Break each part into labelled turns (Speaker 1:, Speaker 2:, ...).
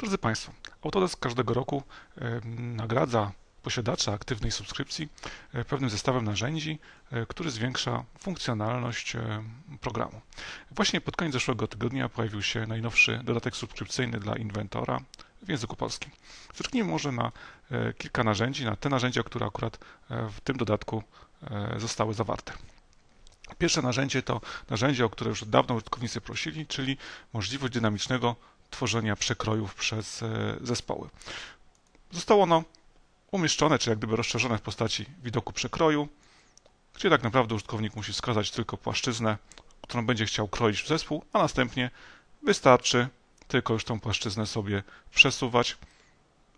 Speaker 1: Drodzy Państwo, Autodesk każdego roku nagradza posiadacza aktywnej subskrypcji e, pewnym zestawem narzędzi, e, który zwiększa funkcjonalność e, programu. Właśnie pod koniec zeszłego tygodnia pojawił się najnowszy dodatek subskrypcyjny dla Inventora w języku polskim. Zerknijmy może na kilka narzędzi, na te narzędzia, które akurat w tym dodatku zostały zawarte. Pierwsze narzędzie to narzędzie, o które już dawno użytkownicy prosili, czyli możliwość dynamicznego tworzenia przekrojów przez zespoły. Zostało ono umieszczone, czy jak gdyby rozszerzone w postaci widoku przekroju, gdzie tak naprawdę użytkownik musi wskazać tylko płaszczyznę, którą będzie chciał kroić w zespół, a następnie wystarczy tylko już tą płaszczyznę sobie przesuwać,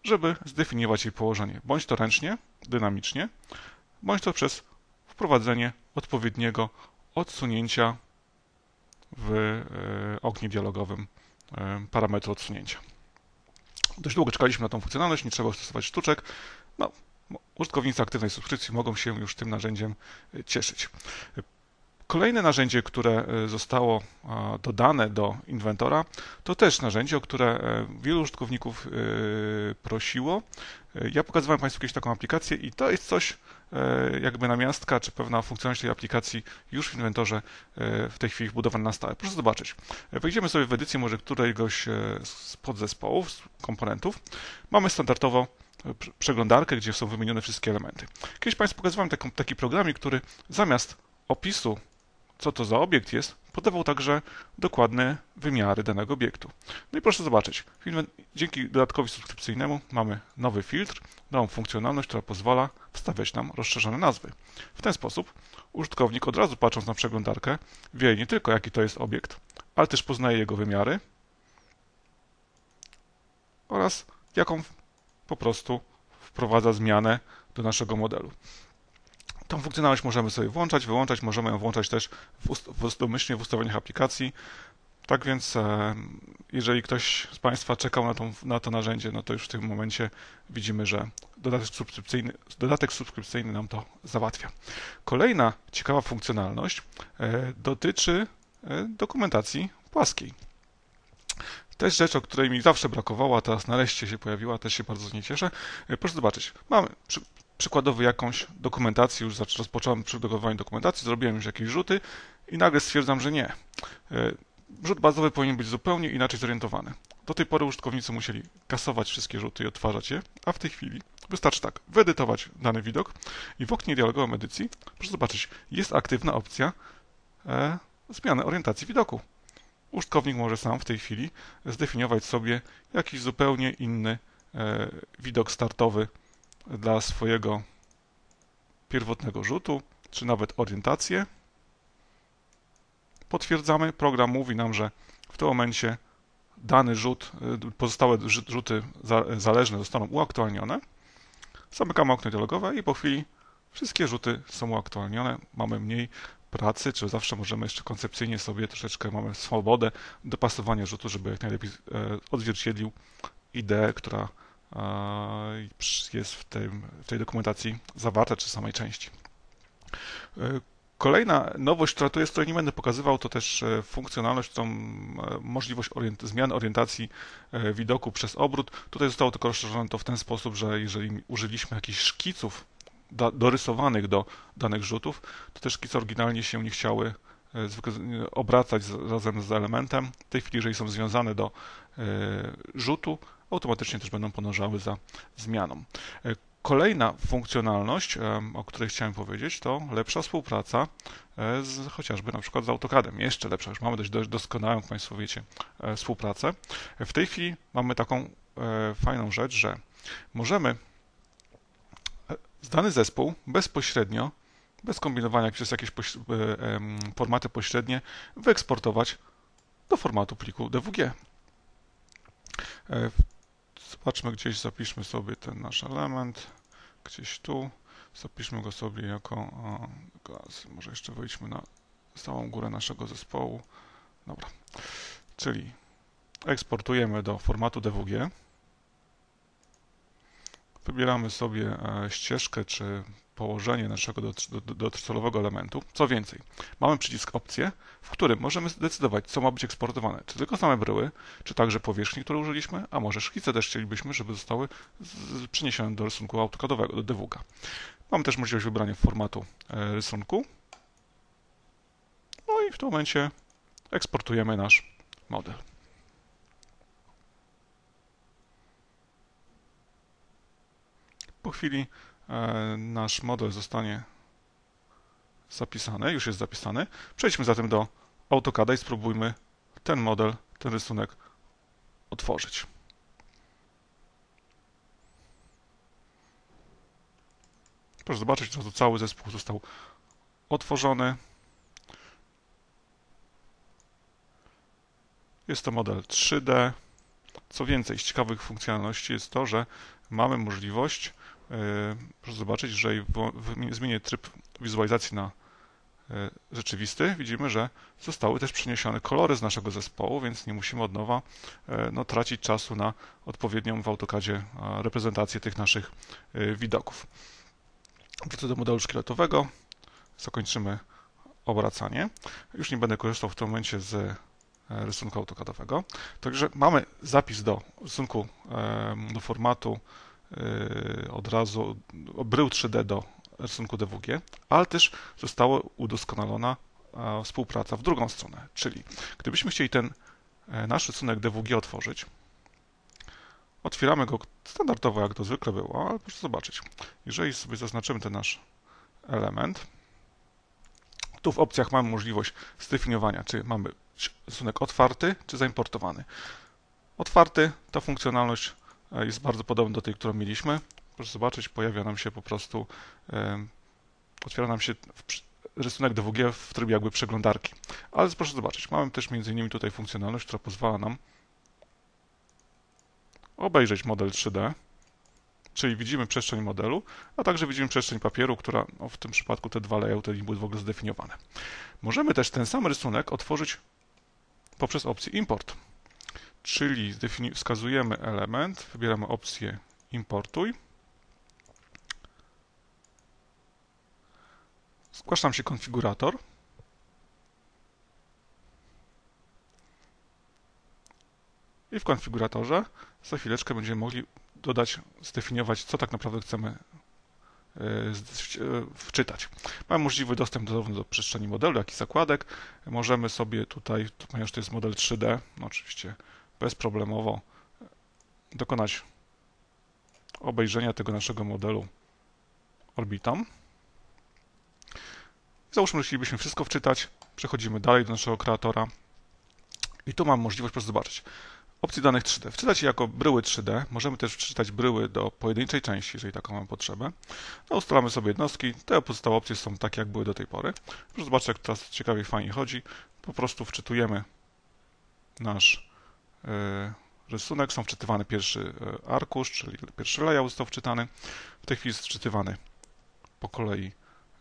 Speaker 1: żeby zdefiniować jej położenie, bądź to ręcznie, dynamicznie, bądź to przez wprowadzenie odpowiedniego odsunięcia w e, oknie dialogowym e, parametru odsunięcia. Dość długo czekaliśmy na tą funkcjonalność, nie trzeba stosować sztuczek. No, użytkownicy aktywnej subskrypcji mogą się już tym narzędziem e, cieszyć. Kolejne narzędzie, które e, zostało dodane do inwentora, to też narzędzie, o które e, wielu użytkowników prosiło. Ja pokazywałem Państwu kiedyś taką aplikację i to jest coś, jakby namiastka, czy pewna funkcjonalność tej aplikacji już w inwentorze w tej chwili wbudowana na stałe. Proszę zobaczyć. Wejdziemy sobie w edycję może któregoś z podzespołów, z komponentów. Mamy standardowo przeglądarkę, gdzie są wymienione wszystkie elementy. Kiedyś Państwu pokazywałem taki programik, który zamiast opisu, co to za obiekt jest, podawał także dokładne wymiary danego obiektu. No i proszę zobaczyć, dzięki dodatkowi subskrypcyjnemu mamy nowy filtr, nową funkcjonalność, która pozwala wstawiać nam rozszerzone nazwy. W ten sposób użytkownik od razu patrząc na przeglądarkę wie nie tylko jaki to jest obiekt, ale też poznaje jego wymiary oraz jaką po prostu wprowadza zmianę do naszego modelu. Tą funkcjonalność możemy sobie włączać, wyłączać, możemy ją włączać też w, w, domyślnie w ustawieniach aplikacji. Tak więc, e, jeżeli ktoś z Państwa czekał na, tą, na to narzędzie, no to już w tym momencie widzimy, że dodatek subskrypcyjny, dodatek subskrypcyjny nam to załatwia. Kolejna ciekawa funkcjonalność e, dotyczy e, dokumentacji płaskiej. Też rzecz, o której mi zawsze brakowało, a teraz nareszcie się pojawiła, też się bardzo z niej cieszę. Proszę zobaczyć, mamy przykładowo jakąś dokumentację, już rozpocząłem przygotowywanie dokumentacji, zrobiłem już jakieś rzuty i nagle stwierdzam, że nie. E, rzut bazowy powinien być zupełnie inaczej zorientowany. Do tej pory użytkownicy musieli kasować wszystkie rzuty i odtwarzać je, a w tej chwili wystarczy tak, wyedytować dany widok i w oknie dialogowym edycji, proszę zobaczyć, jest aktywna opcja e, zmiany orientacji widoku użytkownik może sam w tej chwili zdefiniować sobie jakiś zupełnie inny e, widok startowy dla swojego pierwotnego rzutu, czy nawet orientację. Potwierdzamy, program mówi nam, że w tym momencie dany rzut, e, pozostałe rzuty zależne zostaną uaktualnione. Zamykamy okno dialogowe i po chwili wszystkie rzuty są uaktualnione. Mamy mniej pracy, czy zawsze możemy jeszcze koncepcyjnie sobie troszeczkę mamy swobodę dopasowania rzutu, żeby jak najlepiej e, odzwierciedlił ideę, która jest w, w tej dokumentacji zawarta, czy samej części. E, kolejna nowość, która tu jest, której nie będę pokazywał, to też funkcjonalność, tą możliwość orient zmiany orientacji widoku przez obrót. Tutaj zostało tylko rozszerzone to w ten sposób, że jeżeli użyliśmy jakichś szkiców dorysowanych do danych rzutów, to te szkice oryginalnie się nie chciały e, obracać razem z elementem. W tej chwili, jeżeli są związane do e, rzutu, automatycznie też będą podążały za zmianą. E, kolejna funkcjonalność, o której chciałem powiedzieć, to lepsza współpraca z chociażby na przykład z AutoCADem. Jeszcze lepsza, już mamy dość, doskonałą, jak Państwo wiecie, współpracę. W tej chwili mamy taką fajną rzecz, że możemy dany zespół bezpośrednio, bez kombinowania przez jakieś e, formaty pośrednie, wyeksportować do formatu pliku DWG. Zobaczmy gdzieś, zapiszmy sobie ten nasz element, gdzieś tu, zapiszmy go sobie jako gaz. Może jeszcze wejdźmy na całą górę naszego zespołu. Dobra, czyli eksportujemy do formatu DWG. Wybieramy sobie ścieżkę czy położenie naszego docelowego elementu. Co więcej, mamy przycisk opcje, w którym możemy zdecydować, co ma być eksportowane. Czy tylko same bryły, czy także powierzchni, które użyliśmy, a może szkice też chcielibyśmy, żeby zostały przeniesione do rysunku autokadowego, do DWG. Mamy też możliwość wybrania formatu e, rysunku. No i w tym momencie eksportujemy nasz model. Po chwili E, nasz model zostanie zapisany, już jest zapisany. Przejdźmy zatem do AutoCAD'a i spróbujmy ten model, ten rysunek otworzyć. Proszę zobaczyć, że to cały zespół został otworzony. Jest to model 3D. Co więcej, z ciekawych funkcjonalności jest to, że mamy możliwość proszę zobaczyć, że zmienię tryb wizualizacji na e, rzeczywisty, widzimy, że zostały też przeniesione kolory z naszego zespołu, więc nie musimy od nowa e, no, tracić czasu na odpowiednią w AutoCADzie reprezentację tych naszych widoków. Wrócę do modelu szkieletowego, zakończymy obracanie. Już nie będę korzystał w tym momencie z rysunku autokadowego. Także mamy zapis do rysunku do formatu od razu brył 3D do rysunku DWG, ale też została udoskonalona współpraca w drugą stronę, czyli gdybyśmy chcieli ten e, nasz rysunek DWG otworzyć, otwieramy go standardowo, jak to zwykle było, ale proszę zobaczyć, jeżeli sobie zaznaczymy ten nasz element, tu w opcjach mamy możliwość zdefiniowania, czy mamy rysunek otwarty, czy zaimportowany. Otwarty to funkcjonalność jest bardzo podobny do tej, którą mieliśmy. Proszę zobaczyć, pojawia nam się po prostu, otwiera nam się rysunek DWG w trybie jakby przeglądarki. Ale proszę zobaczyć, mamy też między innymi tutaj funkcjonalność, która pozwala nam obejrzeć model 3D, czyli widzimy przestrzeń modelu, a także widzimy przestrzeń papieru, która no w tym przypadku te dwa layouty nie były w ogóle zdefiniowane. Możemy też ten sam rysunek otworzyć poprzez opcję import czyli wskazujemy element, wybieramy opcję importuj. Zgłasza nam się konfigurator. I w konfiguratorze za chwileczkę będziemy mogli dodać, zdefiniować, co tak naprawdę chcemy e, wczytać. Mamy możliwy dostęp zarówno do przestrzeni modelu, jak i zakładek. Możemy sobie tutaj, ponieważ to jest model 3D, no oczywiście bezproblemowo dokonać obejrzenia tego naszego modelu orbitam. Załóżmy, że chcielibyśmy wszystko wczytać, przechodzimy dalej do naszego kreatora i tu mam możliwość, proszę zobaczyć, opcji danych 3D. Wczytać je jako bryły 3D, możemy też wczytać bryły do pojedynczej części, jeżeli taką mamy potrzebę. No, ustalamy sobie jednostki, te pozostałe opcje są takie, jak były do tej pory. Proszę zobaczyć, jak teraz ciekawie fajnie chodzi. Po prostu wczytujemy nasz rysunek, są wczytywany pierwszy e, arkusz, czyli pierwszy layout został wczytany. W tej chwili jest wczytywany po kolei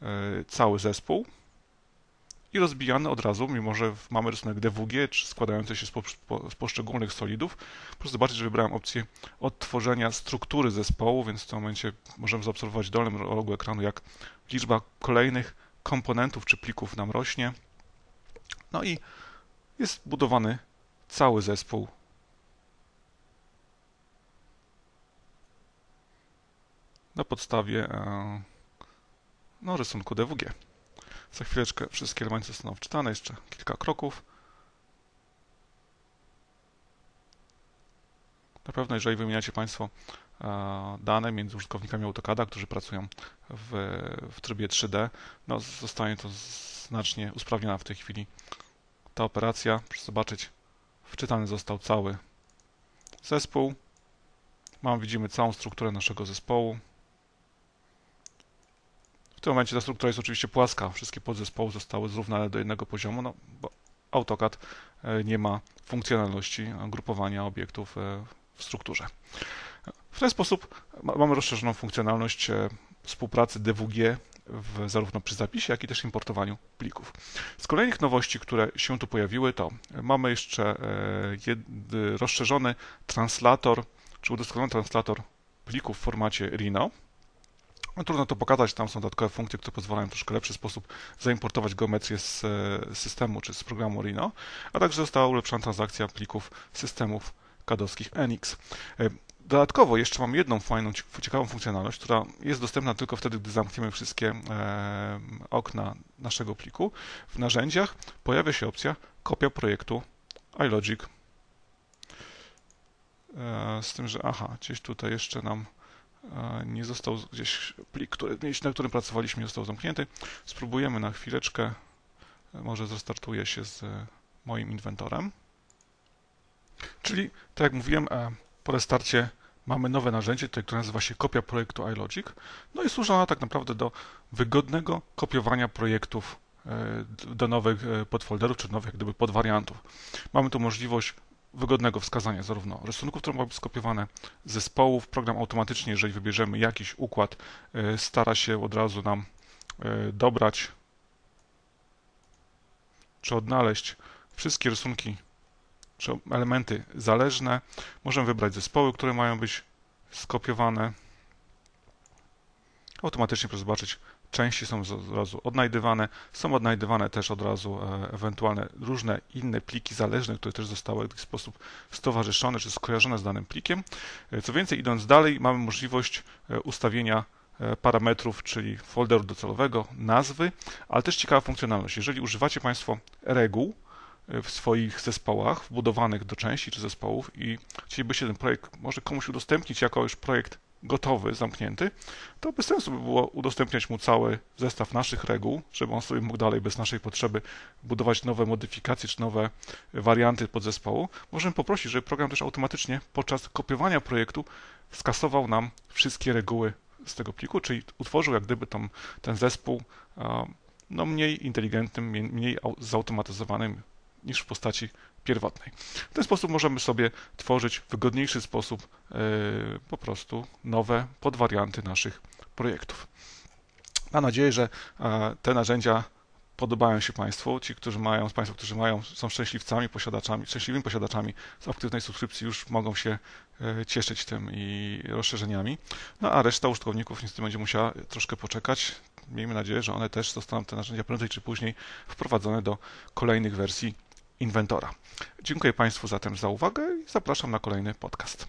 Speaker 1: e, cały zespół i rozbijany od razu, mimo że mamy rysunek DWG, czy składający się z, po, z poszczególnych solidów. Proszę zobaczyć, że wybrałem opcję odtworzenia struktury zespołu, więc w tym momencie możemy zaobserwować w dolnym rogu ekranu, jak liczba kolejnych komponentów czy plików nam rośnie. No i jest budowany cały zespół na podstawie e, no, rysunku DWG. Za chwileczkę wszystkie elementy zostaną wczytane, jeszcze kilka kroków. Na pewno, jeżeli wymieniacie Państwo e, dane między użytkownikami AutoCAD'a, którzy pracują w, w trybie 3D, no, zostanie to znacznie usprawniona w tej chwili ta operacja. Proszę zobaczyć, Wczytany został cały zespół. Mam, widzimy całą strukturę naszego zespołu. W tym momencie ta struktura jest oczywiście płaska. Wszystkie podzespoły zostały zrównane do jednego poziomu, no, bo AutoCAD e, nie ma funkcjonalności grupowania obiektów e, w strukturze. W ten sposób mamy rozszerzoną funkcjonalność e, współpracy DWG w, zarówno przy zapisie, jak i też importowaniu plików. Z kolejnych nowości, które się tu pojawiły, to mamy jeszcze e, rozszerzony translator, czy udoskonalony translator plików w formacie Rhino. No, trudno to pokazać, tam są dodatkowe funkcje, które pozwalają w troszkę lepszy sposób zaimportować geometrię z systemu czy z programu Rhino, a także została ulepszona transakcja plików systemów kadowskich NX. Dodatkowo jeszcze mam jedną fajną, ciekawą funkcjonalność, która jest dostępna tylko wtedy, gdy zamkniemy wszystkie okna naszego pliku. W narzędziach pojawia się opcja kopia projektu iLogic. E, z tym, że aha, gdzieś tutaj jeszcze nam e, nie został gdzieś plik, który, na którym pracowaliśmy, nie został zamknięty. Spróbujemy na chwileczkę, e, może zrestartuję się z moim inwentorem. Czyli, tak jak mówiłem, po restarcie mamy nowe narzędzie, które nazywa się kopia projektu iLogic. No i służy ona tak naprawdę do wygodnego kopiowania projektów do nowych podfolderów, czy nowych gdyby podwariantów. Mamy tu możliwość wygodnego wskazania zarówno rysunków, które mogą być skopiowane, zespołów. Program automatycznie, jeżeli wybierzemy jakiś układ, e, stara się od razu nam e, dobrać czy odnaleźć wszystkie rysunki czy elementy zależne. Możemy wybrać zespoły, które mają być skopiowane. Automatycznie zobaczyć części są od razu odnajdywane. Są odnajdywane też od razu e, ewentualne różne inne pliki zależne, które też zostały w jakiś sposób stowarzyszone czy skojarzone z danym plikiem. E, co więcej, idąc dalej, mamy możliwość e, ustawienia parametrów, czyli folderu docelowego, nazwy, ale też ciekawa funkcjonalność. Jeżeli używacie Państwo reguł, w swoich zespołach wbudowanych do części czy zespołów i chcielibyście ten projekt może komuś udostępnić jako już projekt gotowy, zamknięty, to bez sensu by było udostępniać mu cały zestaw naszych reguł, żeby on sobie mógł dalej bez naszej potrzeby budować nowe modyfikacje czy nowe warianty podzespołu. Możemy poprosić, żeby program też automatycznie podczas kopiowania projektu skasował nam wszystkie reguły z tego pliku, czyli utworzył jak gdyby ten zespół no, mniej inteligentnym, mniej zautomatyzowanym niż w postaci pierwotnej. W ten sposób możemy sobie tworzyć w wygodniejszy sposób e, po prostu nowe podwarianty naszych projektów. Mam nadzieję, że e, te narzędzia podobają się Państwu. Ci, którzy mają, z Państwa, którzy mają, są szczęśliwcami, posiadaczami, szczęśliwymi posiadaczami z aktywnej subskrypcji już mogą się e, cieszyć tym i rozszerzeniami. No a reszta użytkowników niestety będzie musiała troszkę poczekać. Miejmy nadzieję, że one też zostaną te narzędzia prędzej czy później wprowadzone do kolejnych wersji inwentora. Dziękuję Państwu zatem za uwagę i zapraszam na kolejny podcast.